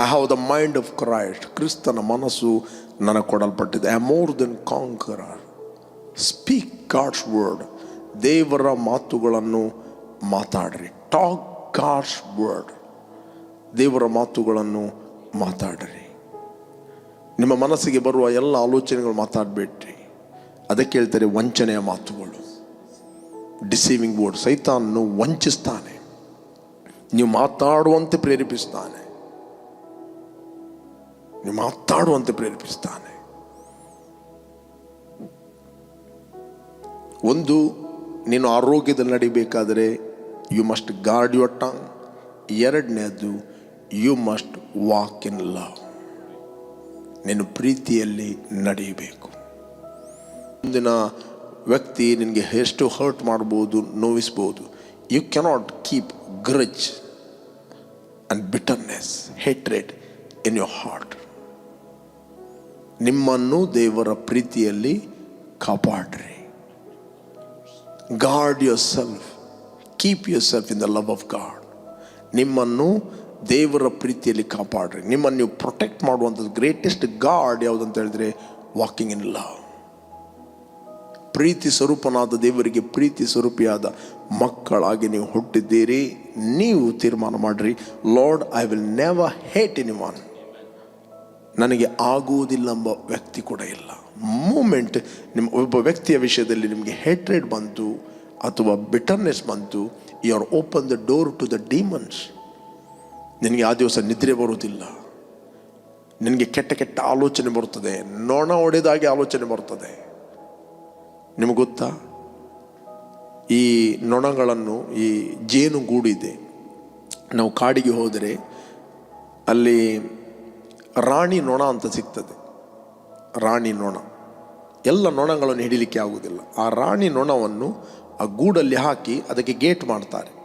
I have the mind of Christ ಕ್ರಿಸ್ತನ ಮನಸ್ಸು ನನಗೆ ಕೊಡಲ್ಪಟ್ಟಿದೆ I more than conqueror speak God's word ದೇವರ ಮಾತುಗಳನ್ನು ಮಾತಾಡ್ರಿ ಟಾಕ್ ಗಾಡ್ಸ್ ವರ್ಡ್ ದೇವರ ಮಾತುಗಳನ್ನು ಮಾತಾಡ್ರಿ ನಿಮ್ಮ ಮನಸ್ಸಿಗೆ ಬರುವ ಎಲ್ಲ ಆಲೋಚನೆಗಳು ಮಾತಾಡಬೇಡ್ರಿ ಅದಕ್ಕೆ ಹೇಳ್ತಾರೆ ವಂಚನೆಯ ಮಾತುಗಳು ಡಿಸೀವಿಂಗ್ ವರ್ಡ್ ಸೈತಾನನ್ನು ವಂಚಿಸ್ತಾನೆ ನೀವು ಮಾತಾಡುವಂತೆ ಪ್ರೇರೇಪಿಸ್ತಾನೆ ನೀವು ಮಾತಾಡುವಂತೆ ಪ್ರೇರೇಪಿಸ್ತಾನೆ ಒಂದು, ನೀನು ಆರೋಗ್ಯದಲ್ಲಿ ನಡಿಬೇಕಾದರೆ you must guard your tongue ಎರಡನೇದು you must walk in love ನೀನು ಪ್ರೀತಿಯಲ್ಲಿ ನಡೆಯಬೇಕು. ಮುಂದಿನ ವ್ಯಕ್ತಿ ನಿನಗೆ ಎಷ್ಟು ಹರ್ಟ್ ಮಾಡ್ಬೋದು, ನೋವಿಸ್ಬೋದು you cannot keep grudge and bitterness hatred in your heart ನಿಮ್ಮನ್ನು ದೇವರ ಪ್ರೀತಿಯಲ್ಲಿ ಕಾಪಾಡ್ರಿ. Guard yourself keep yourself in the love of God ನಿಮ್ಮನ್ನು ದೇವರ ಪ್ರೀತಿಯಲ್ಲಿ ಕಾಪಾಡ್ರಿ. ನಿಮ್ಮನ್ನು ನೀವು ಪ್ರೊಟೆಕ್ಟ್ ಮಾಡುವಂಥದ್ದು ಗ್ರೇಟೆಸ್ಟ್ ಗಾಡ್ ಯಾವುದಂತ ಹೇಳಿದ್ರೆ ವಾಕಿಂಗ್ ಇನ್ ಲವ್ ಪ್ರೀತಿ ಸ್ವರೂಪನಾದ ದೇವರಿಗೆ ಪ್ರೀತಿ ಸ್ವರೂಪಿಯಾದ ಮಕ್ಕಳಾಗಿ ನೀವು ಹುಟ್ಟಿದ್ದೀರಿ. ನೀವು ತೀರ್ಮಾನ ಮಾಡ್ರಿ. Lord I will never hate anyone ನನಗೆ ಆಗುವುದಿಲ್ಲ ಎಂಬ ವ್ಯಕ್ತಿ ಕೂಡ ಇಲ್ಲ. ಮೂಮೆಂಟ್ ನಿಮ್ಮ ಒಬ್ಬ ವ್ಯಕ್ತಿಯ ವಿಷಯದಲ್ಲಿ ನಿಮಗೆ ಹೇಟ್ರೇಡ್ ಬಂತು ಅಥವಾ ಬಿಟರ್ನೆಸ್ ಬಂತು you are open the door to the demons ನಿನಗೆ ಆ ದಿವಸ ನಿದ್ರೆ ಬರುವುದಿಲ್ಲ. ನಿನಗೆ ಕೆಟ್ಟ ಕೆಟ್ಟ ಆಲೋಚನೆ ಬರುತ್ತದೆ. ನೋಣ ಹೊಡೆದಾಗೆ ಆಲೋಚನೆ ಬರ್ತದೆ ನಿಮಗೆ ಗೊತ್ತಾ? ಈ ನೊಣಗಳನ್ನು, ಈ ಜೇನುಗೂಡಿದೆ. ನಾವು ಕಾಡಿಗೆ ಹೋದರೆ ಅಲ್ಲಿ ರಾಣಿ ನೊಣ ಅಂತ ಸಿಗ್ತದೆ. ರಾಣಿ ನೊಣ. ಎಲ್ಲ ನೊಣಗಳನ್ನು ಹಿಡಿಲಿಕ್ಕೆ ಆಗುವುದಿಲ್ಲ. ಆ ರಾಣಿ ನೊಣವನ್ನು ಆ ಗೂಡಲ್ಲಿ ಹಾಕಿ ಅದಕ್ಕೆ ಗೇಟ್ ಮಾಡ್ತಾರೆ.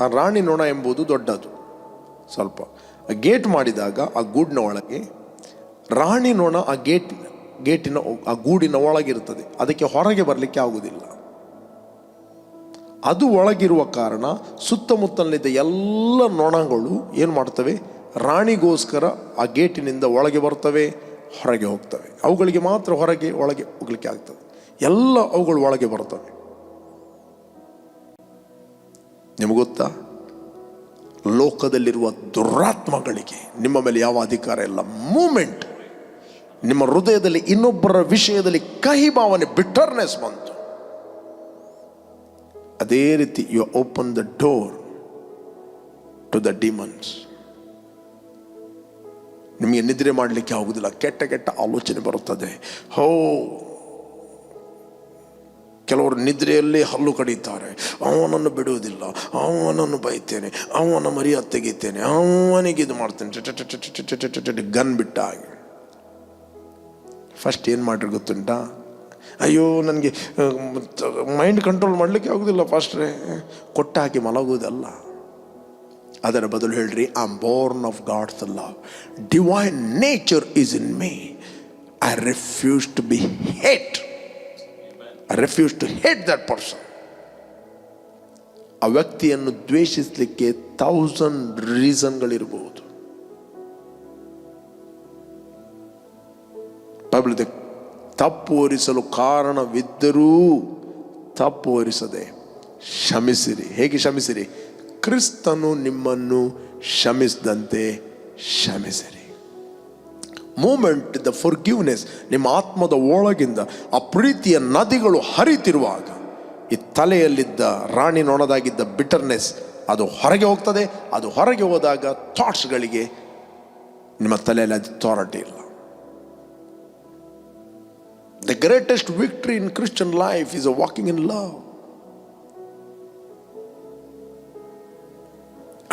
ಆ ರಾಣಿ ನೊಣ ಎಂಬುದು ದೊಡ್ಡದು. ಸ್ವಲ್ಪ. ಆ ಗೇಟ್ ಮಾಡಿದಾಗ ಆ ಗೂಡಿನ ಒಳಗೆ ರಾಣಿ ನೊಣ ಆ ಗೇಟ್ ಗೇಟಿನ ಆ ಗೂಡಿನ ಒಳಗಿರುತ್ತದೆ. ಅದಕ್ಕೆ ಹೊರಗೆ ಬರಲಿಕ್ಕೆ ಆಗುವುದಿಲ್ಲ. ಅದು ಒಳಗಿರುವ ಕಾರಣ ಸುತ್ತಮುತ್ತಲಿದ್ದ ಎಲ್ಲ ನೊಣಗಳು ಏನು ಮಾಡ್ತವೆ? ರಾಣಿಗೋಸ್ಕರ ಆ ಗೇಟಿನಿಂದ ಒಳಗೆ ಬರ್ತವೆ ಹೊರಗೆ ಹೋಗ್ತವೆ. ಅವುಗಳಿಗೆ ಮಾತ್ರ ಹೊರಗೆ, ಒಳಗೆ ಹೋಗ್ಲಿಕ್ಕೆ ಆಗ್ತದೆ. ಎಲ್ಲ ಅವುಗಳು ಒಳಗೆ ಬರ್ತವೆ. ನಿಮಗೊತ್ತಾ ಲೋಕದಲ್ಲಿರುವ ದುರಾತ್ಮಗಳಿಗೆ ನಿಮ್ಮ ಮೇಲೆ ಯಾವ ಅಧಿಕಾರ ಇಲ್ಲ. ಮೂಮೆಂಟ್. ನಿಮ್ಮ ಹೃದಯದಲ್ಲಿ ಇನ್ನೊಬ್ಬರ ವಿಷಯದಲ್ಲಿ ಕಹಿ ಭಾವನೆ ಬಿಟರ್ನೆಸ್ ಬಂತು. ಅದೇ ರೀತಿ you open the door to the demons ನಿಮಗೆ ನಿದ್ರೆ ಮಾಡಲಿಕ್ಕೆ ಆಗುವುದಿಲ್ಲ ಕೆಟ್ಟ ಕೆಟ್ಟ ಆಲೋಚನೆ ಬರುತ್ತದೆ. ಹೋ, ಕೆಲವರು ನಿದ್ರೆಯಲ್ಲಿ ಹಲ್ಲು ಕಡಿತಾರೆ. ಅವನನ್ನು ಬಿಡುವುದಿಲ್ಲ. ಅವನನ್ನು ಬೈತೇನೆ. ಅವನ ಮರಿಯ ತೆಗಿತೇನೆ. ಅವನಿಗೆ ಇದು ಮಾಡ್ತೇನೆ. ಗನ್ ಬಿಟ್ಟ ಹಾಗೆ. ಫಸ್ಟ್ ಏನು ಮಾಡ್ರಿ ಗೊತ್ತುಂಟಾ? ಅಯ್ಯೋ, ನನಗೆ ಮೈಂಡ್ ಕಂಟ್ರೋಲ್ ಮಾಡಲಿಕ್ಕೆ ಆಗೋದಿಲ್ಲ ಫಸ್ಟ್ರೆ ಕೊಟ್ಟ ಹಾಕಿ ಮಲಗುವುದಲ್ಲ. ಅದರ ಬದಲು ಹೇಳ್ರಿ I am born of God's love divine nature is in me I refuse to be hate I refuse to hate that person ಆ ವ್ಯಕ್ತಿಯನ್ನು ದ್ವೇಷಿಸಲಿಕ್ಕೆ ಥೌಸಂಡ್ ರೀಸನ್ಗಳಿರಬಹುದು ತಪ್ಪು ಹೊರಿಸಲು ಕಾರಣವಿದ್ದರೂ ತಪ್ಪು ಹೊರಿಸದೆ ಕ್ಷಮಿಸಿರಿ. ಹೇಗೆ ಕ್ಷಮಿಸಿರಿ? ಕ್ರಿಸ್ತನು ನಿಮ್ಮನ್ನು ಕ್ಷಮಿಸಿದಂತೆ ಕ್ಷಮಿಸಿರಿ. ಮೂಮೆಂಟ್ ದ ಫರ್ಗಿವ್ನೆಸ್ ನಿಮ್ಮ ಆತ್ಮದ ಒಳಗಿಂದ ಆ ಪ್ರೀತಿಯ ನದಿಗಳು ಹರಿತಿರುವಾಗ, ಈ ತಲೆಯಲ್ಲಿದ್ದ ರಾಣಿ ನೊಣದಾಗಿದ್ದ ಬಿಟರ್ನೆಸ್ ಅದು ಹೊರಗೆ ಹೋಗ್ತದೆ, ಅದು ಹೊರಗೆ ಹೋದಾಗ ಥಾಟ್ಸ್ಗಳಿಗೆ ನಿಮ್ಮ ತಲೆಯಲ್ಲಿ ಅದು ಅಥಾರಿಟಿ ಇಲ್ಲ the greatest victory in Christian life is a walking in love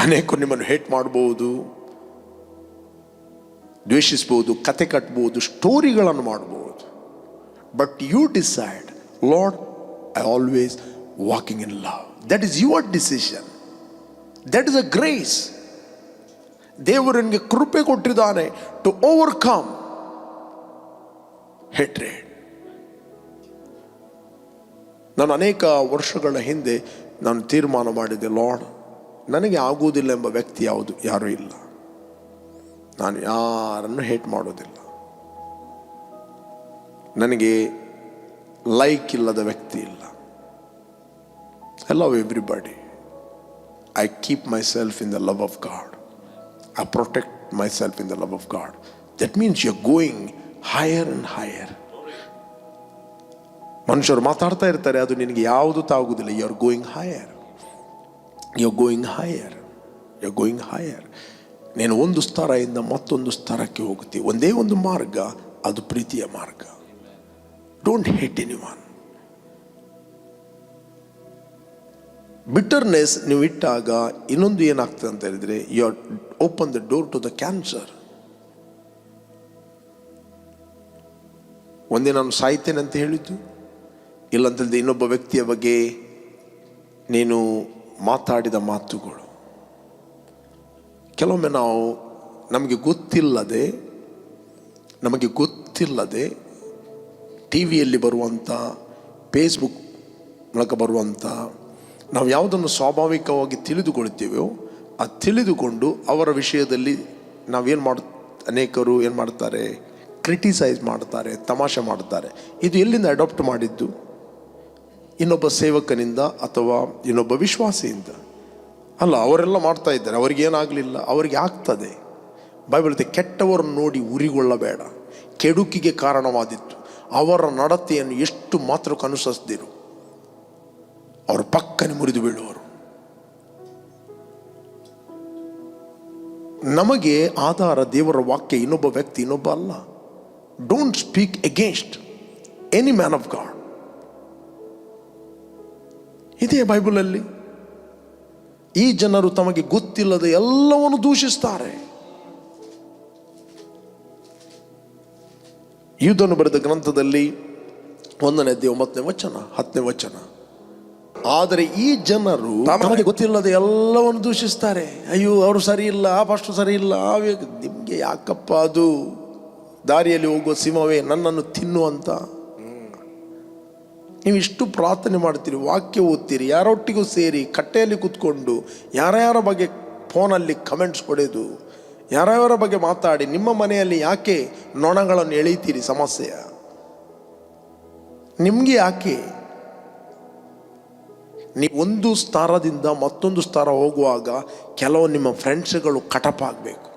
ಅನೇಕರು ನಿಮ್ಮನ್ನು ಹೇಟ್ ಮಾಡಬಹುದು ದ್ವೇಷಿಸ್ಬೋದು, ಕತೆ ಕಟ್ಬೋದು ಸ್ಟೋರಿಗಳನ್ನು ಮಾಡ್ಬೋದು. But you decide Lord I always walking in love that is your decision that is a grace ದೇವರು ನಿಮಗೆ ಕೃಪೆ ಕೊಟ್ಟಿದ್ದಾನೆ ಟು ಓವರ್ಕಮ್ ಹೆಟ್ರೇಡ್ ನಾನು ಅನೇಕ ವರ್ಷಗಳ ಹಿಂದೆ ನಾನು ತೀರ್ಮಾನ ಮಾಡಿದೆ ಲಾರ್ಡ್ ನನಗೆ ಆಗುವುದಿಲ್ಲ ಎಂಬ ವ್ಯಕ್ತಿ ಯಾವುದು? ಯಾರೂ ಇಲ್ಲ. ನಾನು ಯಾರನ್ನು ಹೇಟ್ ಮಾಡೋದಿಲ್ಲ. ನನಗೆ ಲೈಕ್ ಇಲ್ಲದ ವ್ಯಕ್ತಿ ಇಲ್ಲ. I love everybody I keep myself in the love of God I protect myself in the love of God that means you are going higher and higher ಮನುಷ್ಯರು ಮಾತಾಡ್ತಾ ಇರ್ತಾರೆ, ಅದು ನಿನಗೆ ಯಾವುದು ತಾಗುವುದಿಲ್ಲ. You are going higher you going higher you going higher ನೀನು ಒಂದು ಸ್ತರದಿಂದ ಮತ್ತೊಂದು ಸ್ತರಕ್ಕೆ ಹೋಗ್ತೀವಿ ಒಂದೇ ಒಂದು ಮಾರ್ಗ, ಅದು ಪ್ರೀತಿಯ ಮಾರ್ಗ. Don't hate anyone bitterness ನೀವು ಇಟ್ಟಾಗ ಇನ್ನೊಂದು ಏನಾಗ್ತದೆ ಅಂತ ಹೇಳಿದರೆ you are open the door to the cancer ಒಂದೇ ನಾನು ಸಾಯ್ತೇನೆ ಅಂತ ಹೇಳಿದ್ದು? ಇಲ್ಲಂತಂದ್ರೆ ಇನ್ನೊಬ್ಬ ವ್ಯಕ್ತಿಯ ಬಗ್ಗೆ ನೀನು ಮಾತಾಡಿದ ಮಾತುಗಳು. ಕೆಲವೊಮ್ಮೆ ನಾವು ನಮಗೆ ಗೊತ್ತಿಲ್ಲದೆ ನಮಗೆ ಗೊತ್ತಿಲ್ಲದೆ ಟಿ ವಿಯಲ್ಲಿ ಬರುವಂಥ ಫೇಸ್ಬುಕ್ ಮೂಲಕ ಬರುವಂಥ, ನಾವು ಯಾವುದನ್ನು ಸ್ವಾಭಾವಿಕವಾಗಿ ತಿಳಿದುಕೊಳ್ತೀವೋ ಆ ತಿಳಿದುಕೊಂಡು ಅವರ ವಿಷಯದಲ್ಲಿ ನಾವೇನು ಮಾಡ, ಅನೇಕರು ಏನು ಮಾಡ್ತಾರೆ, ಕ್ರಿಟಿಸೈಸ್ ಮಾಡ್ತಾರೆ, ತಮಾಷೆ ಮಾಡ್ತಾರೆ. ಇದು ಎಲ್ಲಿಂದ ಅಡಾಪ್ಟ್ ಮಾಡಿದ್ದು? ಇನ್ನೊಬ್ಬ ಸೇವಕನಿಂದ ಅಥವಾ ಇನ್ನೊಬ್ಬ ವಿಶ್ವಾಸಿಯಿಂದ. ಅಲ್ಲ, ಅವರೆಲ್ಲ ಮಾಡ್ತಾ ಇದ್ದಾರೆ. ಅವರಿಗೇನಾಗಲಿಲ್ಲ? ಅವರಿಗೆ ಆಗ್ತದೆ. ಬೈಬಲ್ ಕೆಟ್ಟವರನ್ನು ನೋಡಿ ಉರಿಗೊಳ್ಳಬೇಡ. ಕೆಡುಕಿಗೆ ಕಾರಣವಾದಿತ್ತು ಅವರ ನಡತೆಯನ್ನು ಎಷ್ಟು ಮಾತ್ರಕ್ಕೆ ಅನುಸರಿಸ್ದಿರು. ಅವರು ಪಕ್ಕನೆ ಮುರಿದು ಬೀಳುವರು. ನಮಗೆ ಆಧಾರ ದೇವರ ವಾಕ್ಯ ಇನ್ನೊಬ್ಬ ವ್ಯಕ್ತಿ ಇನ್ನೊಬ್ಬ ಅಲ್ಲ. Don't speak against any man of God ಇದೆ ಬೈಬಲಲ್ಲಿ. ಈ ಜನರು ತಮಗೆ ಗೊತ್ತಿಲ್ಲದೆ ಎಲ್ಲವನ್ನು ದೂಷಿಸ್ತಾರೆ. ಯುದ್ಧನು ಬರೆದ ಗ್ರಂಥದಲ್ಲಿ ಒಂದನೇ ಒಂಬತ್ತನೇ ವಚನ ಹತ್ತನೇ ವಚನ. ಆದರೆ ಈ ಜನರು ತಮಗೆ ಗೊತ್ತಿಲ್ಲದೆ ಎಲ್ಲವನ್ನು ದೂಷಿಸ್ತಾರೆ. ಅಯ್ಯೋ ಅವರು ಸರಿ ಇಲ್ಲ ಆ ಫಸ್ಟ್ ಸರಿ ಇಲ್ಲ ಆ ನಿಮ್ಗೆ ಯಾಕಪ್ಪ ಅದು? ದಾರಿಯಲ್ಲಿ ಹೋಗುವ ಸಿಂಹವೇ ನನ್ನನ್ನು ತಿನ್ನು ಅಂತ ನೀವು ಇಷ್ಟು ಪ್ರಾರ್ಥನೆ ಮಾಡ್ತೀರಿ, ವಾಕ್ಯ ಓದ್ತೀರಿ, ಯಾರೊಟ್ಟಿಗೂ ಸೇರಿ ಕಟ್ಟೆಯಲ್ಲಿ ಕೂತ್ಕೊಂಡು ಯಾರ್ಯಾರ ಬಗ್ಗೆ ಫೋನಲ್ಲಿ ಕಮೆಂಟ್ಸ್ ಕೊಡೋದು, ಯಾರ್ಯಾರ ಬಗ್ಗೆ ಮಾತಾಡಿ, ನಿಮ್ಮ ಮನೆಯಲ್ಲಿ ಯಾಕೆ ನೊಣಗಳನ್ನು ಎಳೀತೀರಿ ಸಮಸ್ಯೆಯ? ನಿಮಗೆ ಯಾಕೆ? ನೀವು ಒಂದು ಸ್ಥಾನದಿಂದ ಮತ್ತೊಂದು ಸ್ಥಾನ ಹೋಗುವಾಗ ಕೆಲವು ನಿಮ್ಮ ಫ್ರೆಂಡ್ಸ್ಗಳು ಕಟಪಾಗಬೇಕು.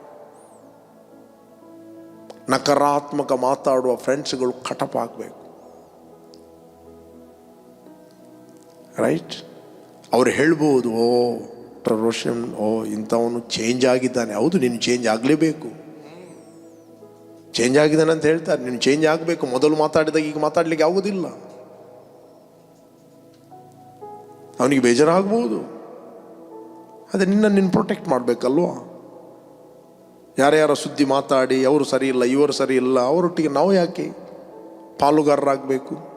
ನಕಾರಾತ್ಮಕ ಮಾತಾಡುವ ಫ್ರೆಂಡ್ಸ್ಗಳು ಕಟಪಾಗಬೇಕು. ರೈಟ್ ಅವ್ರು ಹೇಳ್ಬೋದು, ಓ ಪ್ರೋಷನ್ ಓ, ಇಂಥವನು ಚೇಂಜ್ ಆಗಿದ್ದಾನೆ. ಹೌದು, ನೀನು ಚೇಂಜ್ ಆಗಲೇಬೇಕು. ಚೇಂಜ್ ಆಗಿದ್ದಾನೆ ಅಂತ ಹೇಳ್ತಾರೆ. ನೀನು ಚೇಂಜ್ ಆಗಬೇಕು. ಮೊದಲು ಮಾತಾಡಿದಾಗ ಈಗ ಮಾತಾಡಲಿಕ್ಕೆ ಆಗೋದಿಲ್ಲ. ಅವನಿಗೆ ಬೇಜಾರಾಗ್ಬೋದು. ಅದೇ ನಿನ್ನ ನಿನ್ನ ಪ್ರೊಟೆಕ್ಟ್ ಮಾಡಬೇಕಲ್ವಾ? ಯಾರ್ಯಾರ ಸುದ್ದಿ ಮಾತಾಡಿ, ಅವರು ಸರಿ ಇಲ್ಲ, ಇವರು ಸರಿ ಇಲ್ಲ, ಅವರೊಟ್ಟಿಗೆ ನಾವು ಯಾಕೆ ಪಾಲುಗಾರರಾಗಬೇಕು?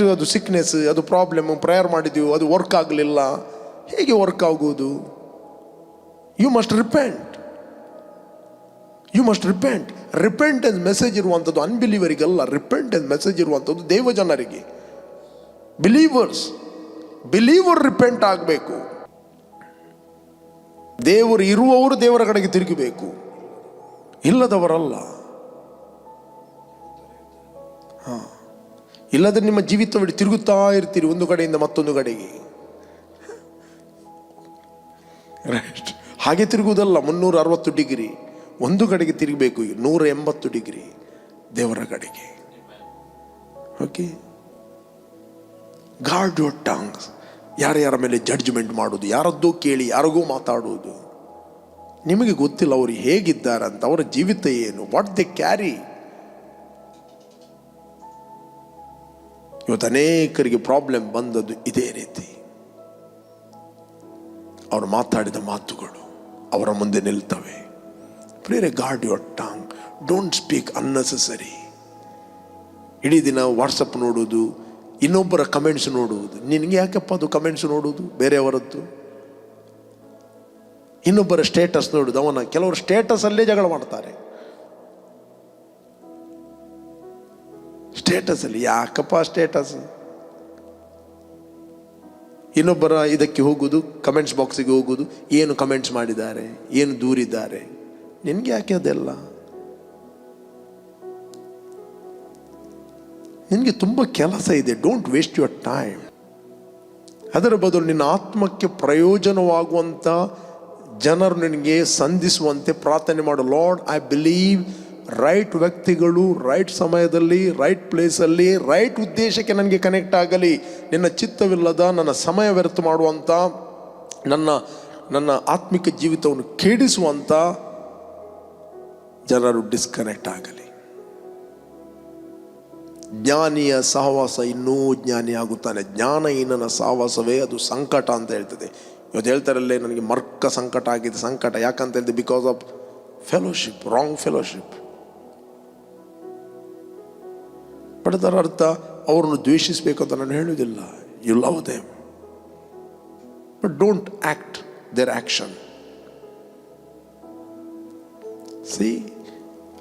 ಎಷ್ಟು ಅದು ಸಿಕ್ನೆಸ್ ಅದು ಪ್ರಾಬ್ಲಮ್ ಪ್ರೇಯರ್ ಮಾಡಿದ್ದೀವಿ ಅದು ವರ್ಕ್ ಆಗಲಿಲ್ಲ. ಹೇಗೆ ವರ್ಕ್ ಆಗುವುದು you must repent you must repent repent ಎಂದ್ message ಇರುವಂಥದ್ದು ಅನ್ಬಿಲೀವರಿಗಲ್ಲ ರಿಪೆಂಟ್ ಎಂದ್ ಮೆಸೇಜ್ ಇರುವಂಥದ್ದು ದೇವಜನರಿಗೆ. ಬಿಲೀವರ್ಸ್ ಬಿಲೀವರ್ ರಿಪೆಂಟ್ ಆಗಬೇಕು. ದೇವರು ಇರುವವರು ದೇವರ ಕಡೆಗೆ ತಿರುಗಬೇಕು. ಇಲ್ಲದವರಲ್ಲ. ಹಾ. ಇಲ್ಲದ್ರೆ ನಿಮ್ಮ ಜೀವಿತವಿಡಿ ತಿರುಗುತ್ತಾ ಇರ್ತೀರಿ ಒಂದು ಕಡೆಯಿಂದ ಮತ್ತೊಂದು ಕಡೆಗೆ. ರೈಟ್ ಹಾಗೆ ತಿರುಗುವುದಲ್ಲ ಮುನ್ನೂರ ಅರವತ್ತು ಡಿಗ್ರಿ. ಒಂದು ಕಡೆಗೆ ತಿರುಗಬೇಕು ನೂರ ಎಂಬತ್ತು ಡಿಗ್ರಿ ದೇವರ ಕಡೆಗೆ. ಓಕೆ ಗಾರ್ಡ್ ಯುವರ್ ಟಾಂಗ್ಸ್ ಯಾರ್ಯಾರ ಮೇಲೆ ಜಡ್ಜ್ಮೆಂಟ್ ಮಾಡೋದು ಯಾರದ್ದು ಕೇಳಿ ಯಾರಿಗೂ ಮಾತಾಡುವುದು. ನಿಮಗೆ ಗೊತ್ತಿಲ್ಲ ಅವರು ಹೇಗಿದ್ದಾರೆ ಅಂತ ಅವರ ಜೀವಿತ ಏನು ವಾಟ್ ದೆ ಕ್ಯಾರಿ ಇವತ್ತು ಅನೇಕರಿಗೆ ಪ್ರಾಬ್ಲಮ್ ಬಂದದ್ದು ಇದೇ ರೀತಿ. ಅವರು ಮಾತಾಡಿದ ಮಾತುಗಳು ಅವರ ಮುಂದೆ ನಿಲ್ತವೆ. ಪ್ರೇರೆ guard your tongue don't speak unnecessary ಇಡೀ ದಿನ ವಾಟ್ಸಪ್ ನೋಡುವುದು, ಇನ್ನೊಬ್ಬರ ಕಮೆಂಟ್ಸ್ ನೋಡುವುದು. ನಿನಗೆ ಯಾಕಪ್ಪ ಅದು ಕಮೆಂಟ್ಸ್ ನೋಡುವುದು? ಬೇರೆಯವರದ್ದು. ಇನ್ನೊಬ್ಬರ ಸ್ಟೇಟಸ್ ನೋಡುವುದು. ಅವನ ಕೆಲವರು ಸ್ಟೇಟಸ್ ಅಲ್ಲೇ ಜಗಳ ಮಾಡ್ತಾರೆ. ಸ್ಟೇಟಸ್ ಅಲ್ಲಿ, ಯಾಕಪ್ಪ ಸ್ಟೇಟಸ್ ಇನ್ನೊಬ್ಬರ ಇದಕ್ಕೆ ಹೋಗುದು ಕಮೆಂಟ್ಸ್ ಬಾಕ್ಸಿಗೆ ಹೋಗುದು, ಏನು ಕಮೆಂಟ್ಸ್ ಮಾಡಿದ್ದಾರೆ, ಏನು ದೂರಿದ್ದಾರೆ? ನಿನಗೆ ಯಾಕೆ ಅದೆಲ್ಲ? ನಿನಗೆ ತುಂಬ ಕೆಲಸ ಇದೆ ಡೋಂಟ್ ವೇಸ್ಟ್ ಯುವರ್ ಟೈಮ್ ಅದರ ಬದಲು ನಿನ್ನ ಆತ್ಮಕ್ಕೆ ಪ್ರಯೋಜನವಾಗುವಂಥ ಜನರು ನಿನಗೆ ಸಂಧಿಸುವಂತೆ ಪ್ರಾರ್ಥನೆ ಮಾಡು. ಲಾರ್ಡ್ ಐ ಬಿಲೀವ್ ರೈಟ್ ವ್ಯಕ್ತಿಗಳು ರೈಟ್ ಸಮಯದಲ್ಲಿ ರೈಟ್ ಪ್ಲೇಸಲ್ಲಿ ರೈಟ್ ಉದ್ದೇಶಕ್ಕೆ ನನಗೆ ಕನೆಕ್ಟ್ ಆಗಲಿ, ನಿನ್ನ ಚಿತ್ತವಿಲ್ಲದ, ನನ್ನ ಸಮಯ ವ್ಯರ್ಥ ಮಾಡುವಂಥ ನನ್ನ ನನ್ನ ಆತ್ಮಿಕ ಜೀವಿತವನ್ನು ಕೆಡಿಸುವಂಥ ಜನರು ಡಿಸ್ಕನೆಕ್ಟ್ ಆಗಲಿ. ಜ್ಞಾನಿಯ ಸಹವಾಸ ಇನ್ನೂ ಜ್ಞಾನಿ ಆಗುತ್ತಾನೆ. ಜ್ಞಾನಹೀನನ ಸಹವಾಸವೇ ಅದು ಸಂಕಟ ಅಂತ ಹೇಳ್ತದೆ. ಇವತ್ತು ಹೇಳ್ತಾರಲ್ಲೇ, ನನಗೆ ಮರ್ಕ ಸಂಕಟ ಆಗಿದೆ, ಸಂಕಟ. ಯಾಕಂತ ಹೇಳಿದೆ? Because of fellowship wrong fellowship ಅದರ ಅರ್ಥ ಅವರನ್ನು ದ್ವೇಷಿಸಬೇಕು ಅಂತ ನಾನು ಹೇಳುವುದಿಲ್ಲ. You love them but don't act their action see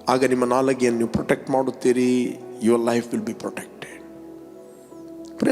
ಆಗ ನಿಮ್ಮ ನಾಲಗೆಯನ್ನು ನೀವು ಪ್ರೊಟೆಕ್ಟ್ ಮಾಡುತ್ತೀರಿ. Your life will be protect